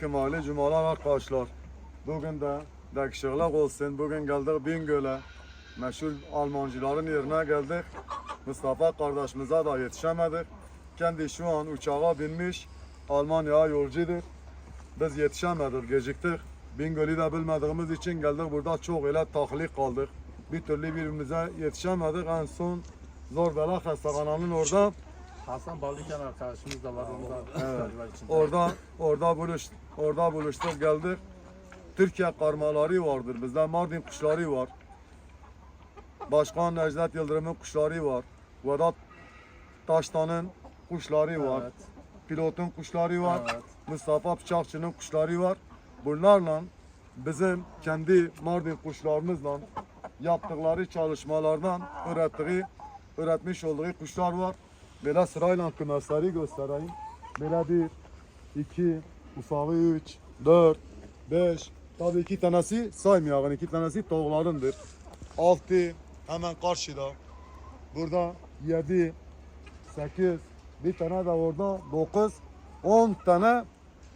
Kemali cumalar arkadaşlar. Bugün de dakişıklık olsun. Bugün geldik Bingöl'e. Meşhur Almancıların yerine geldik. Mustafa kardeşimize de yetişemedik. Kendi şu an uçağa binmiş. Almanya'ya yolcudur. Biz yetişemedik, geciktik. Bingöl'ü de bilmediğimiz için geldik burada çok öyle taklik kaldık. Bir türlü birbirimize yetişemedik. En son Zor Bela Hastane'nin orada Hasan Balıken arkadaşımız da var. Onu da Evet. Orada orada buluş orada buluştuk geldik. Türkiye karmaları vardır. Bizde Mardin kuşları var. Başkan Necdet Yıldırım'ın kuşları var. Vedat Taştan'ın kuşları var. Evet. Pilotun kuşları var. Evet. Mustafa Bıçakçı'nın kuşları var. Bunlarla bizim kendi Mardin kuşlarımızla yaptıkları çalışmalardan ürettiği, üretmiş olduğu kuşlar var. Böyle sırayla kümesleri göstereyim. Böyle bir, iki, ufağı üç, dört, beş. Tabii iki tanesi saymayalım. iki tanesi tavuklarındır. Altı hemen karşıda. Burada yedi, sekiz, bir tane de orada dokuz, on tane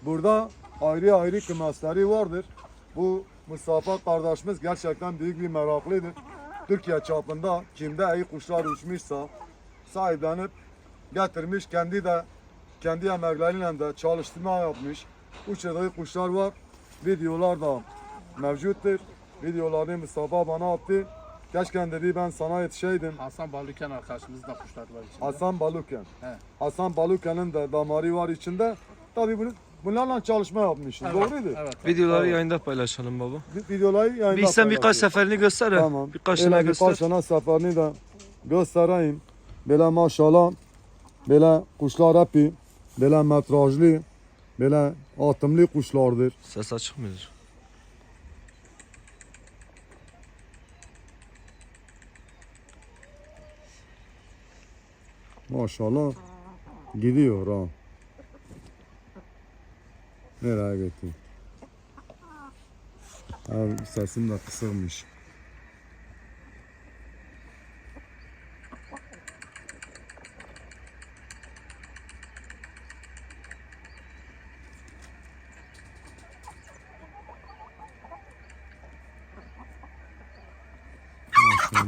burada ayrı ayrı kümesleri vardır. Bu Mustafa kardeşimiz gerçekten büyük bir meraklıdır. Türkiye çapında kimde iyi kuşlar uçmuşsa sahiplenip getirmiş kendi de kendi emekleriyle de çalıştırma yapmış. Uçurduğu kuşlar var. Videolar da mevcuttur. Videolarını Mustafa bana attı. Keşke dedi ben sana yetişeydim. Hasan Balıken arkadaşımız da kuşlar var içinde. Hasan Baluken. He. Hasan Baluken'in de damarı var içinde. Tabii bunu, bunlarla çalışma yapmışız. Evet, Doğruydu. Evet. Videoları Evet. yayında paylaşalım baba. Vi- Videoları yayında Bir sen birkaç seferini göster. Tamam. Birkaç tane birkaç göster. tane seferini de göstereyim. Böyle maşallah. Böyle kuşlar hepi. Böyle metrajlı. Böyle atımlı kuşlardır. Ses açık mıdır? Maşallah. Gidiyor ha. Nereye gitti? Abi sesim de kısılmış.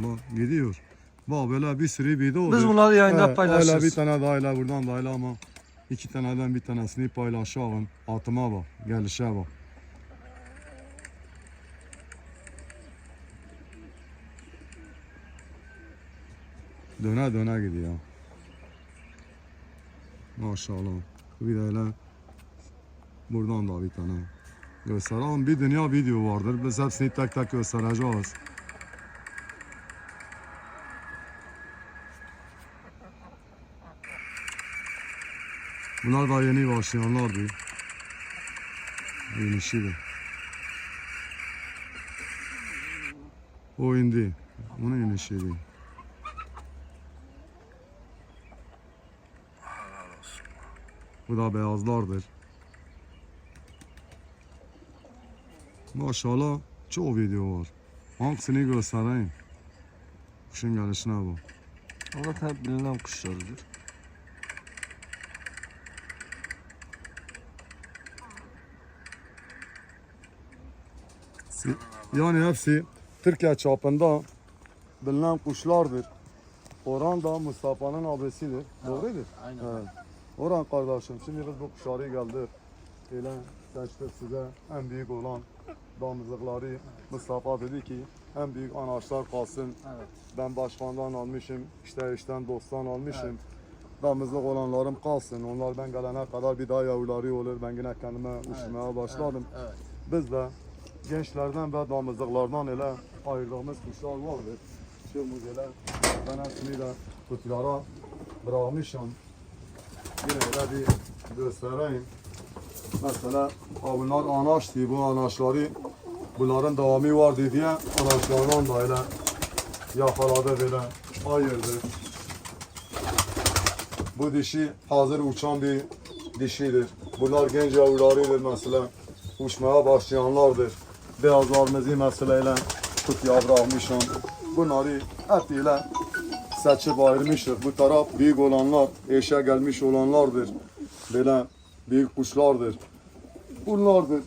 Maşallah gidiyor. Bak böyle bir sürü bir de oluyor. Biz bunları yayında Evet, Öyle bir paylaşırız. tane daha ile buradan da ile ama iki taneden bir tanesini paylaşalım. Atıma bak, gelişe bak. Döne döne gidiyor. Maşallah. Bir de öyle buradan da bir tane gösterelim. Bir dünya video vardır. Biz hepsini tek tek göstereceğiz. Bunlar da yeni başlayanlardı. Yenişiydi. O indi. Onun yenişiydi. Bu da beyazlardır. Maşallah çok video var. Hangisini göstereyim? Kuşun gelişine bak. Onlar hep bilinen kuşlardır. Yani hepsi Türkiye çapında bilinen kuşlardır. Orhan da Mustafa'nın abisidir. Doğrudur. Aynen. Evet. Orhan kardeşim şimdi biz bu kuşları geldik. Öyle seçtik size en büyük olan damızlıkları. Mustafa dedi ki en büyük anaçlar kalsın. Evet. Ben başkandan almışım, işte işten dosttan almışım. Damızlık olanlarım kalsın. Onlar ben gelene kadar bir daha yavruları olur. Ben yine kendime uçmaya başladım. Evet. Biz de gençlerden ve damızlıklardan ele ayırdığımız kuşlar vardır. Şu müzeler ben hepsini kutulara bırakmışım. Yine öyle bir göstereyim. Mesela bunlar anaçtı. Bu anaçları bunların devamı vardı diye anaçlardan da öyle yakaladı böyle ayırdı. Bu dişi hazır uçan bir dişidir. Bunlar genç yavrularıdır mesela. Uçmaya başlayanlardır. Beyazlarımızı mesela ile kutuya bırakmışım. Bunları hep ile seçip ayırmışız. Bu taraf büyük olanlar, eşe gelmiş olanlardır. Böyle büyük kuşlardır. bunlardır.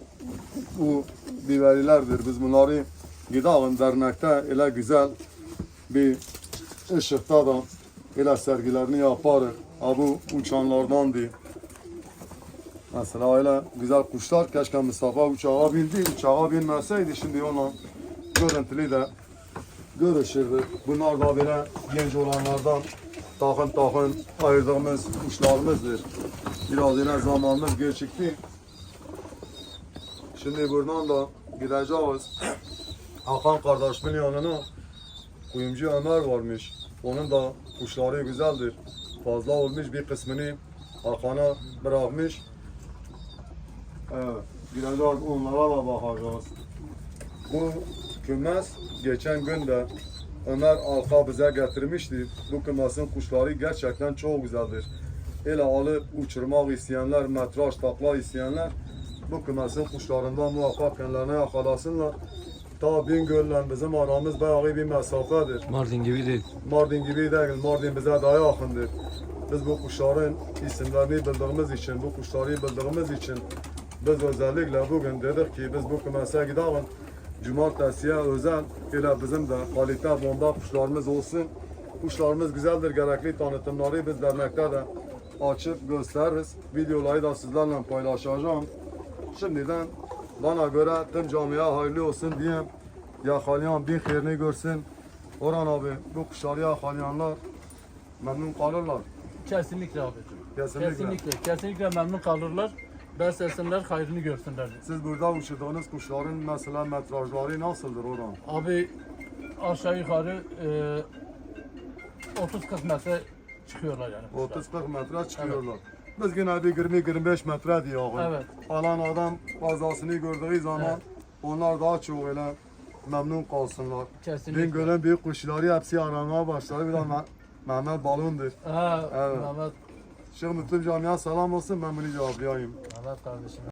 Bu biberilerdir. Biz bunları Gidağın dernekte ele güzel bir ışıkta da ele sergilerini yaparız. Ha bu uçanlardandı. Mesela öyle güzel kuşlar keşke Mustafa uçağa bindi. Uçağa binmeseydi şimdi onunla görüntülü de görüşürdü. Bunlar da böyle genç olanlardan takın takın ayırdığımız kuşlarımızdır. Biraz yine zamanımız geçikti. Şimdi buradan da gideceğiz. Hakan kardeşimin yanına kuyumcu Ömer varmış. Onun da kuşları güzeldir. Fazla olmuş bir kısmını Hakan'a bırakmış. Evet, gideceğiz onlara da bakacağız. Bu kümes geçen gün de Ömer Alka bize getirmişti. Bu kümesin kuşları gerçekten çok güzeldir. Ele alıp uçurmak isteyenler, metraj takla isteyenler bu kümesin kuşlarından muhakkak kendilerine yakalasınlar. Ta Bingöl'le bizim aramız bayağı bir mesafedir. Mardin gibi değil. Mardin gibi değil, Mardin bize daha yakındır. Biz bu kuşların isimlerini bildiğimiz için, bu kuşları bildiğimiz için biz özellikle bugün dedik ki biz bu kümese gidelim. Cumartesiye özel ile bizim de kalite bomba kuşlarımız olsun. Kuşlarımız güzeldir, gerekli tanıtımları biz dernekte de açıp gösteririz. Videoları da sizlerle paylaşacağım. Şimdiden bana göre tüm camiye hayırlı olsun diyeyim. Yakalayan bin xeyrini görsün. Orhan abi bu kuşları yakalayanlar memnun kalırlar. Kesinlikle abicim. Kesinlikle. Kesinlikle. Kesinlikle memnun kalırlar. Beslesinler, hayrını görsünler. Siz burada uçurduğunuz kuşların mesela metrajları nasıldır Orhan? Abi aşağı yukarı e, 30-40 metre çıkıyorlar yani. kuşlar. 30-40 metre çıkıyorlar. Biz yine bir 20-25 metre diyor. Evet. Alan adam fazlasını gördüğü zaman Evet. onlar daha çok öyle memnun kalsınlar. Kesinlikle. Bingöl'ün büyük kuşları hepsi aramaya başladı. Bir de Me- Mehmet Balon'dur. Ha, Evet. Mehmet, Şimdi tüm camiye selam olsun ben bunu cevaplayayım. Mehmet kardeşim.